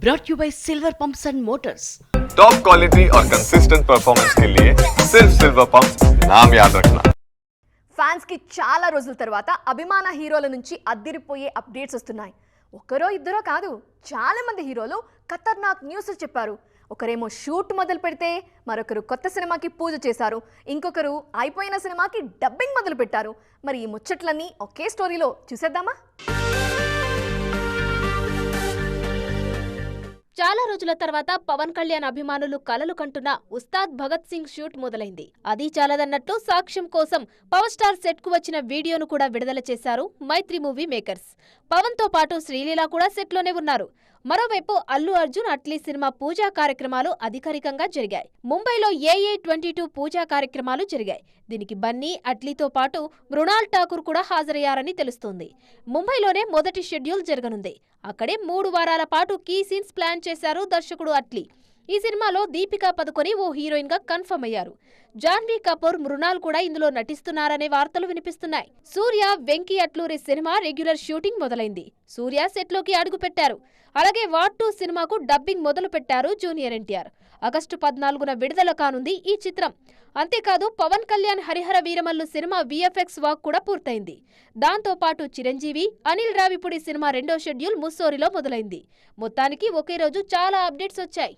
brought you by Silver Pumps and Motors. Top quality और consistent performance के लिए सिर्फ सिल्वर पंप नाम याद रखना ఫ్యాన్స్ కి చాలా రోజుల తర్వాత అభిమాన హీరోల నుంచి అద్దిరిపోయే అప్డేట్స్ వస్తున్నాయి ఒకరో ఇద్దరో కాదు చాలా మంది హీరోలు ఖతర్నాక్ న్యూస్ చెప్పారు ఒకరేమో షూట్ మొదలు పెడితే మరొకరు కొత్త సినిమాకి పూజ చేశారు ఇంకొకరు అయిపోయిన సినిమాకి డబ్బింగ్ మొదలు పెట్టారు మరి ఈ ముచ్చట్లన్నీ ఒకే స్టోరీలో చూసేద్దామా చాలా రోజుల తర్వాత పవన్ కళ్యాణ్ అభిమానులు కలలు కంటున్న ఉస్తాద్ భగత్ సింగ్ షూట్ మొదలైంది. అది చాలదన్నట్టు సాక్ష్యం కోసం పవర్ స్టార్ సెట్కు వచ్చిన వీడియోను కూడా విడుదల చేశారు మైత్రి మూవీ మేకర్స్. పవన్తో పాటు శ్రీలీల కూడా సెట్లోనే ఉన్నారు. మరోవైపు అల్లు అర్జున్ అట్లీ సినిమా పూజా కార్యక్రమాలు అధికారికంగా జరిగాయి. ముంబైలో ఏఏ ట్వంటీ టూ పూజా కార్యక్రమాలు జరిగాయి. దీనికి బన్నీ అట్లీతో పాటు మృణాల్ ఠాకూర్ కూడా హాజరయ్యారని తెలుస్తోంది. ముంబైలోనే మొదటి షెడ్యూల్ జరగనుంది. అక్కడే మూడు వారాల పాటు కీ సీన్స్ ప్లాన్ చేసి చేశారు దర్శకుడు అట్లీ. ఈ సినిమాలో దీపికా పదుకొని ఓ హీరోయిన్గా కన్ఫర్మ్ అయ్యారు. జాన్వీ కపూర్ మృణాల్ కూడా ఇందులో నటిస్తున్నారనే వార్తలు వినిపిస్తున్నాయి. Surya Venky Atluri cinema regular shooting మొదలైంది. సూర్య సెట్లోకి అడుగు పెట్టారు అలాగే వాట్ టూ సినిమాకు డబ్బింగ్ మొదలు పెట్టారు జూనియర్ ఎన్టీఆర్. ఆగస్టు పద్నాలుగున విడుదల కానుంది ఈ చిత్రం. అంతేకాదు Pawan Kalyan Harihara Veeramallu cinema VFX work కూడా పూర్తయింది. దాంతో పాటు చిరంజీవి అనిల్ రావిపూడి సినిమా రెండో షెడ్యూల్ ముస్సోరిలో మొదలైంది. మొత్తానికి ఒకే రోజు చాలా అప్డేట్స్ వచ్చాయి.